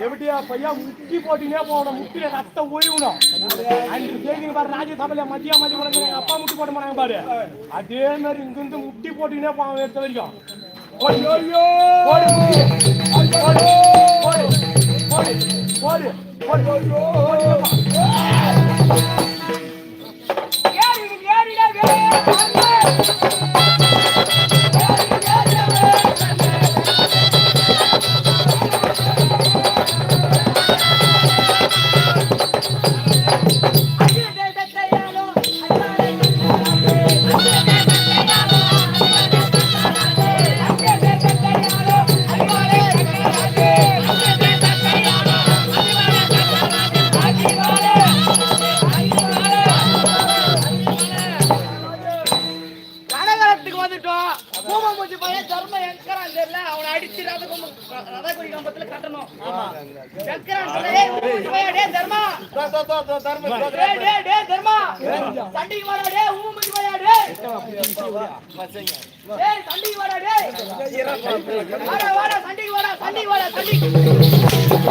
எப்படியா பையா முட்டி போட்டுனே போகணும் முட்டில ரத்தம் ஒழியணும் அன்றைக்கு கேக்குங்க பாரு ராஜ்யசபையில மத்திய மதிய குழந்தை எங்க அப்பா முட்டி போட மாட்டாங்க பாரு அதே மாதிரி இங்க இருந்து முட்டி போட்டுனே போவாங்க எடுத்த வரைக்கும் போடு. போடு முட்டி. போடு. போடு. போடு. போடு. போடு. எங்கறான் தெரியல அவனை அடிச்சு ரத ரத கொடி கம்பத்துல கட்டணும். தர்மா. தர்மா சண்டைக்கு வாடா டேய் சண்டைக்கு வாடா வாடா வாடா சண்டைக்கு வாடா சண்டைக்கு வாடா சண்டைக்கு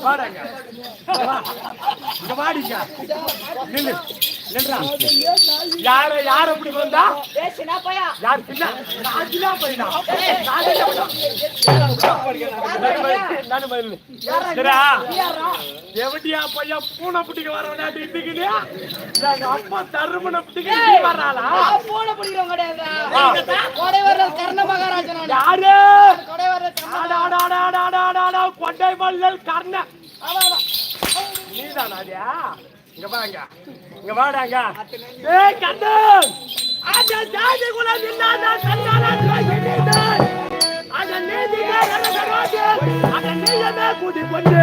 வாடாங்க வாடிங்க நில்லு. யார யார இப்படி வந்தா டேய் சின்ன பையன் யார் பின்ன சின்ன பையனா? எவடியா பையன் பூனை பிடிக்க வரவனா இட்டுக்கிட்டு எங்க அப்பா தருமனை பிடிக்க வர்றாளா போன பிடிக்கிறவங்க கிடையாது கொடை வர்ற கர்ண மகாராஜன் யாரு கொடை மல்லல் கர்ண நீதானா? இங்க வாங்க இங்க வாடாங்க ஏய் கண்ணு அந்த ஜாதி குலம் இல்லாத சந்தான துரோகிகள். அந்த நீதியே நடக்கிறது. அந்த நீயமே குதி கொண்டு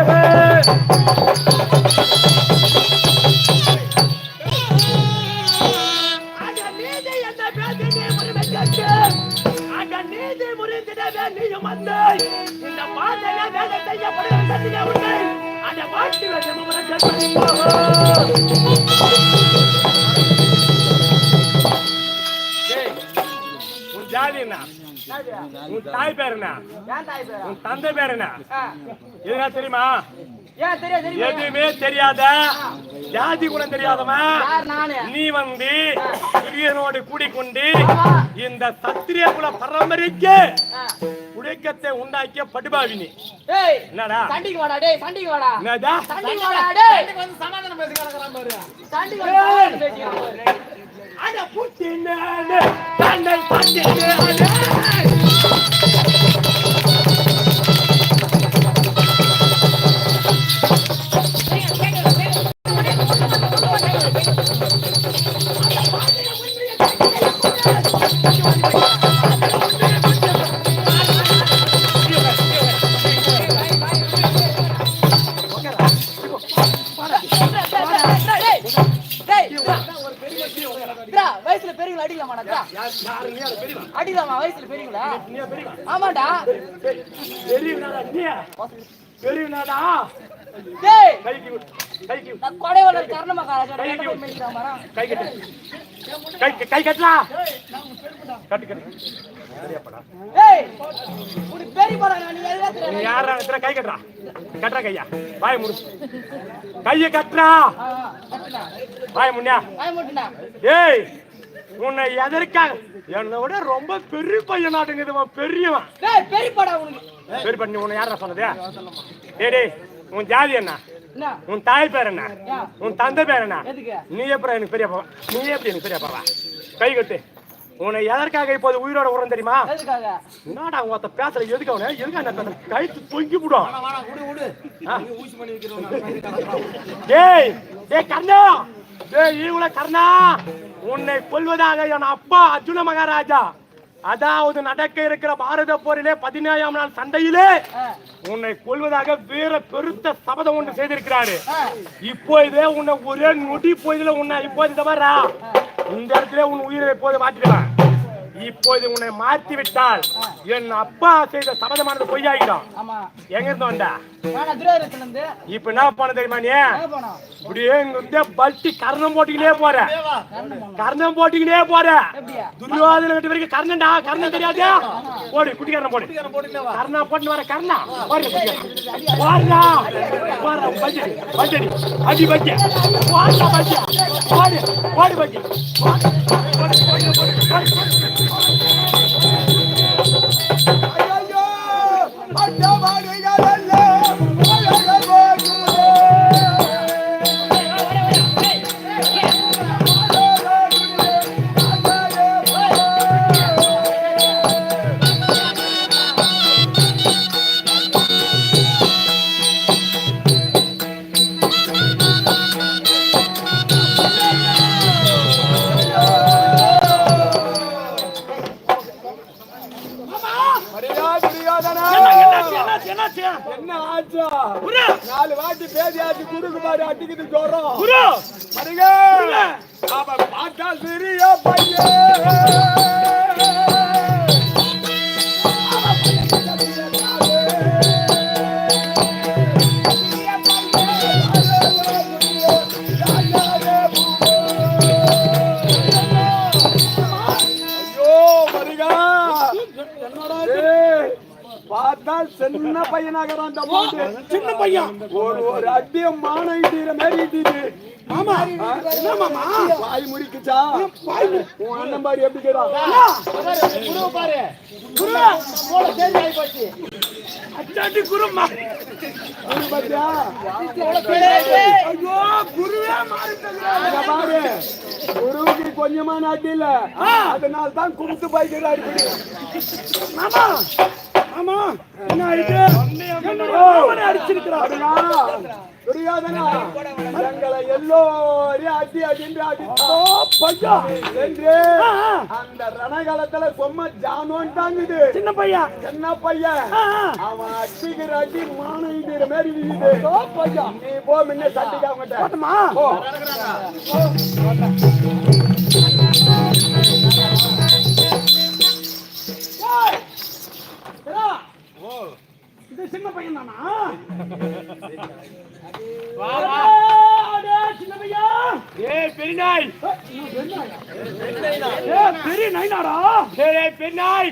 நீதி முறிந்திடவே நீயும் வந்து இந்த பாதையை வேலை செய்யப்படுகிற சத்திய உண்டை அந்த வாழ்க்கை உன் ஜாதி என்ன? உன் தாய் பேர் என்ன? உன் தந்தை பேர் என்ன. எதுனா தெரியுமா? எதுவுமே தெரியாத ஜாதி குணம் தெரியாதவன் நீ வந்து துரியனோடு கூடிக்கொண்டு. இந்த சத்திரிய குல பரம்பரைக்கு ஆ. உடைக்கத்தை உண்டாக்கிய படுபாவினி. ஏய் என்னடா? சண்டிக்கு வாடா டேய் சண்டிக்கு வாடா. என்னடா? சண்டிக்கு வாடா டேய். வந்து சமாதானம் பேசி கிடக்குறான் பாரு. சண்டிக்கு வந்து பாரு. அட புட்டினே தன்னை பட்டினே வயசுல பெரியவங்களா? ஆமாடா. பெரியவனாடா நீ பெரியவனாடா? டேய்! கைக்கு கைக்கு நான் கொடைவள கர்ண மகாராஜா மரம் கை கட்டு கை கை கட்டலா? கட்டு கட்டு. சரியாப்படா ஏய் உனக்கு பெரிய நீ நீ யாரா கை கட்டுறா. கட்டுறா கையா. வாய முடி. கைய கட்டுறா. கட்டுடா. வாய முன்னியா வாய மூட்டுடா. ஏய் உன்னை எதற்காக? என்னை விட ரொம்ப பெரிய பையன் நாட்டுங்குதுவன் பெரியவன். டேய் பெரிய படம் உனக்கு. பெரிய பண்ணி உன்னை யாரா சொன்னது? டேய் டேய் உன் ஜாதி என்ன? என்ன? உன் தாய் பேர் என்ன? உன் தந்தை பேர் என்ன? எதுக்கு? நீ எப்படி எனக்கு பெரிய நீ எப்படி எனக்கு பெரிய பாவா? கை கட்டு. உன்னை எதற்காக இப்போது உயிரோட உரம் தெரியுமா? எதுக்காக? என்னடா ஒருத்த பேசுற எதுக்கு அவன? எதுக்கு அந்த கழுத்து தொங்கி விடும். நீ டேய் டேய் கர்ணா. டேய் ஈவுல கர்ணா. உன்னை கொல்வதாக என் அப்பா அர்ஜுன மகாராஜா. அதாவது நடக்க இருக்கிற பாரத போரிலே பதினேழாம் நாள் சண்டையிலே உன்னை கொல்வதாக வீர பெருத்த சபதம் ஒன்று செய்திருக்கிறாரு. ஆ, இப்போதே உன்னை ஒரே நொடி போயதுல உன்னை இப்போது இந்த இந்த இடத்துல உன் உயிரை இப்போது மாற்றிடுவேன். இப்போது உன்னை மாற்றி விட்டால் என் அப்பா செய்த சபதமானது பொய்யாகிடும் ஆமா. எங்க இருந்து வந்த இப்ப என்ன பண்ண தெரியுமா நீ? இப்படியே இங்க பல்ட்டி கர்ணம் போட்டுக்கினே போற. கர்ணம் போட்டுக்கினே போற. துரியோதன வீட்டு வரைக்கும் கர்ணன்டா? கர்ணன் தெரியாது? போடு குட்டி கர்ணம் போடு. கர்ணா போட்டு வர கர்ணா? போடு வாடா. வாடா பஜ்ஜி பஜ்ஜி. அடி பஜ்ஜி. வாடா பஜ்ஜி. வாடு வாடு பஜ்ஜி. ஐயோ அண்ணா வாடுகிறல்ல அழக பேதியாச்சு குறுக்கு மாதிரி அடிக்குது ஜோரம் குரு! மரியா! அவன் பார்த்தா சிறிய பையன். சின்ன அந்த மூண்டு. சின்ன பையன். ஒரு ஒரு அடிய மான இடிக்கிற மாதிரி இடிக்குது மாமா என்ன மாமா? வாய் முறிக்குச்சா? உன் அண்ணன் பாரு எப்படி கேடான் குரு பாரு. குரு போச்சு. பாத்தியா? ஐயோ குருவே இங்க பாரு. குருவுக்கு கொஞ்சமான அடி இல்ல. அதனால தான் கும்பிட்டு போய்க்கிறாரு மாமா. என்ன ஆயிட்டு? என்னோட அடிச்சிருக்கிறாருங்க துரியோதனா எங்களை எல்லோரையும் அடி அடின்று அடித்தோ பையா. என்று அந்த ரணகாலத்துல சும்மா ஜானோன்ட்டாங்குது சின்ன பையன் என்ன பையன். அவன் அடிக்கிற அடி மானம் இடிக்கிற மாதிரி இருக்குது பையா. நீ போ முன்ன சட்டிக்கு அவங்ககிட்ட போ இது சின்ன பையன். தானா சின்ன பையா ஏய் பெரிய நாய் ஏய் பெரிய நாய்னாடா ஏய் பெரிய நாய்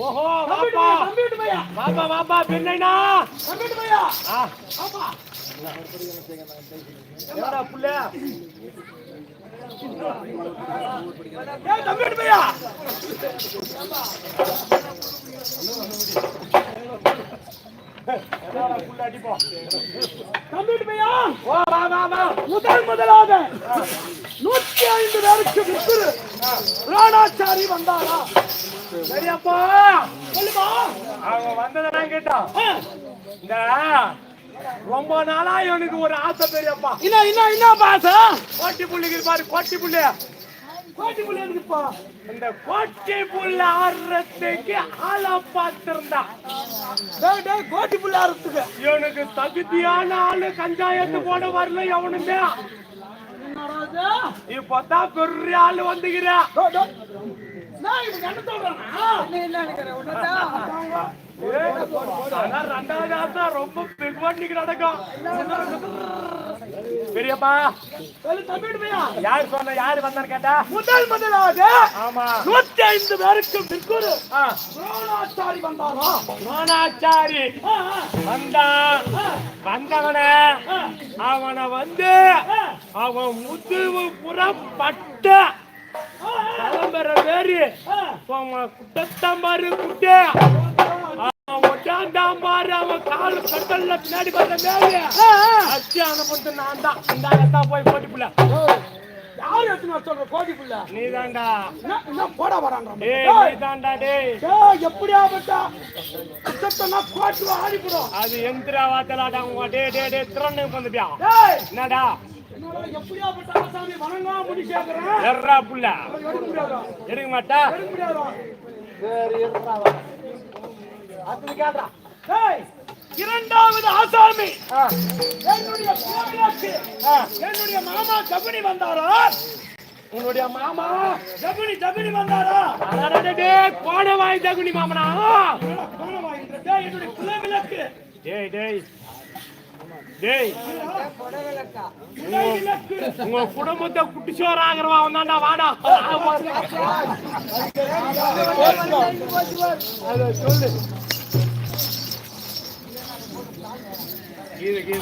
ஓஹோ வாப்பா. தம்பிட்டு பையா வாப்பா வாப்பா பெரிய நாய்னா தம்பிட்டு பையா ஆ. வாப்பா. முதல் முதலாக நூத்தி ஐந்து பேருக்கு வித்துரு ராணாச்சாரி வந்தாரா சரியாப்பா சொல்லுமா அவங்க வந்ததை நான் கேட்டான் இந்த ரொம்ப நாளா எனக்கு ஒரு ஆசை பெரியப்பா. என்ன என்ன என்ன பாச கோட்டி புள்ளிக்கு பாரு கோட்டி புள்ளி. கோட்டி புள்ளி இருக்குப்பா இந்த கோட்டி புள்ள ஆடுறதுக்கு ஆளா பார்த்திருந்தா. டேய் டேய் கோட்டி புள்ள ஆடுறதுக்கு இவனுக்கு தகுதியான ஆளு கஞ்சாயத்து போட வரல எவனுமே இப்பதான் பெரிய ஆளு நான் இவனுக்கு என்ன சொல்றேன்னா ஆனா ரெண்டாவது ஆசை ரொம்ப பின்வாண்டிக்கு நடக்கும் பெரியப்பா. யார் சொன்ன யாரு வந்தான்னு கேட்டா? முதல் முதலாக ஆமா. நூத்தி ஐந்து பேருக்கு பிற்குரு துரோணாச்சாரி வந்தாரா? துரோணாச்சாரி. வந்தான் வந்தவன. அவனை வந்து அவன் முதுகு புறப்பட்ட கிளம்புற பேரு. அவன் குட்டத்தம்பாரு குட்டே அவன் ஒட்டாந்தாம்பாரு அவன் கால் கட்டல்ல பின்னாடி வந்த மேலே. அச்சு அனுப்பிட்டு நான் தான். இந்த போய் போட்டி புள்ள. யார் எடுத்துன்னு வர சொல்ற கோடி புள்ள? நீ தாண்டா என்ன- என்ன போட வரான்டா டேய் நீ தாண்டா டேய். டேய், எப்படியா பட்டா கஷ்டத்தனா கோட்டு ஆடிப்படும். அது எந்திரா வாத்தலாடா உங்க டே டே டே டேய் என்னடா? என்னோட எப்படியா பட்ட முடி எர்ரா புள்ள. எடுக்க மாட்டா? எடுக்க முடியாதா? இரண்டாவது ஆசாமி என்னுடைய என்னுடைய மாமா கபடி வந்தாரா உன்னுடைய மாமா ஜகுனி ஜகுனி வந்தாரா அடடடடே, கோண வாய் தகுனி மாமனா டேய், என்னுடைய குல விளக்கு டேய் டேய் டேய் உங்க குடும்பத்தை குட்டிச்சோர் ஆகிறவா வந்தாண்டா வாடா அதை சொல்லு இது